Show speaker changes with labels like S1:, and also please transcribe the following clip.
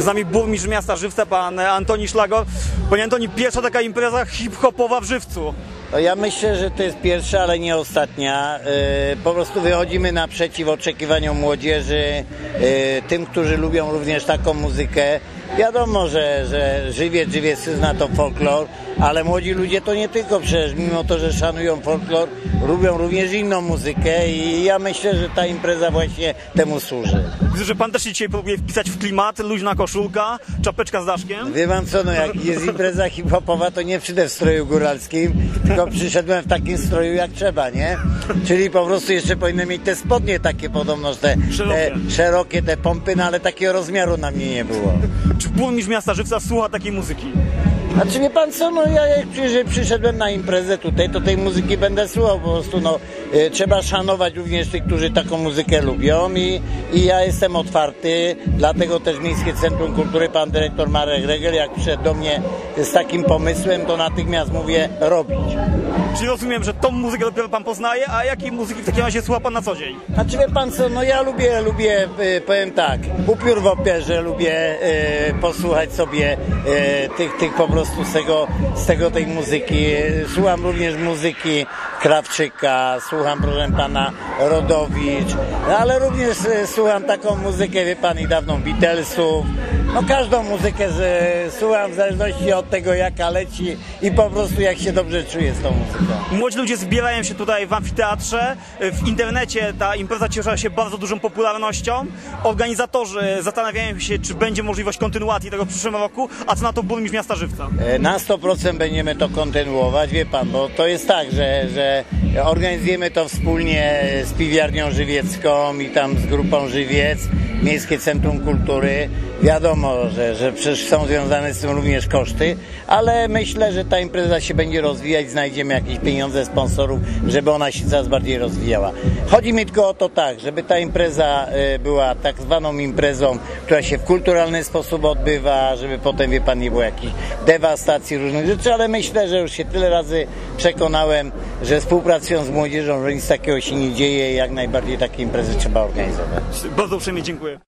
S1: Z nami burmistrz miasta Żywca, pan Antoni Szlagor. Panie Antoni, pierwsza taka impreza hip-hopowa w Żywcu.
S2: No ja myślę, że to jest pierwsza, ale nie ostatnia. Yy, Po prostu wychodzimy naprzeciw oczekiwaniom młodzieży, yy, tym, którzy lubią również taką muzykę. Wiadomo, że, że żywiec, żywiecczyzna to folklor, ale młodzi ludzie to nie tylko przecież, mimo to, że szanują folklor, lubią również inną muzykę i ja myślę, że ta impreza właśnie temu służy.
S1: Widzę, że pan też się dzisiaj próbuje wpisać w klimat, luźna koszulka, czapeczka z daszkiem.
S2: Wie pan co, no jak jest impreza hip-hopowa, to nie przyjdę w stroju góralskim, tylko przyszedłem w takim stroju jak trzeba, nie? Czyli po prostu jeszcze powinny mieć te spodnie takie podobno, te
S1: Szerokie.
S2: te, szerokie te pompy, no ale takiego rozmiaru na mnie nie było.
S1: Czy burmistrz miasta Żywca słucha takiej muzyki?
S2: A czy wie pan co, no ja jak przy- przyszedłem na imprezę tutaj, to tej muzyki będę słuchał po prostu, no y, trzeba szanować również tych, którzy taką muzykę lubią i, i ja jestem otwarty, dlatego też Miejskie Centrum Kultury, pan dyrektor Marek Regel, jak przyszedł do mnie z takim pomysłem, to natychmiast mówię robić.
S1: Czyli rozumiem, że tą muzykę dopiero pan poznaje, a jakiej muzyki w takim razie słucha pan na co dzień?
S2: A czy wie pan co, no ja lubię, lubię, y, powiem tak, upiór w operze, lubię y, posłuchać sobie tych, tych po prostu z tego, z tego tej muzyki. Słucham również muzyki Krawczyka, słucham proszę pana Rodowicz, ale również y, słucham taką muzykę, wie pan, i dawną Beatlesów. No każdą muzykę z, słucham w zależności od tego jaka leci i po prostu jak się dobrze czuję z tą muzyką.
S1: Młodzi ludzie zbierają się tutaj w amfiteatrze. W internecie ta impreza cieszyła się bardzo dużą popularnością. Organizatorzy zastanawiają się, czy będzie możliwość kontynuacji tego w przyszłym roku, a co na to burmistrz miasta Żywca?
S2: E, Na 100% będziemy to kontynuować, wie pan, bo to jest tak, że, że organizujemy to wspólnie z piwiarnią żywiecką i tam z grupą Żywiec, Miejskie Centrum Kultury. Wiadomo, że, że przecież są związane z tym również koszty, ale myślę, że ta impreza się będzie rozwijać, znajdziemy jakieś pieniądze sponsorów, żeby ona się coraz bardziej rozwijała. Chodzi mi tylko o to tak, żeby ta impreza e, była tak zwaną imprezą, która się w kulturalny sposób odbywa, żeby potem, wie pan, nie było jakichś dewastacji różnych rzeczy, ale myślę, że już się tyle razy przekonałem, że współpracując z młodzieżą, że nic takiego się nie dzieje jak najbardziej takie imprezy trzeba organizować.
S1: Bardzo uprzejmie dziękuję.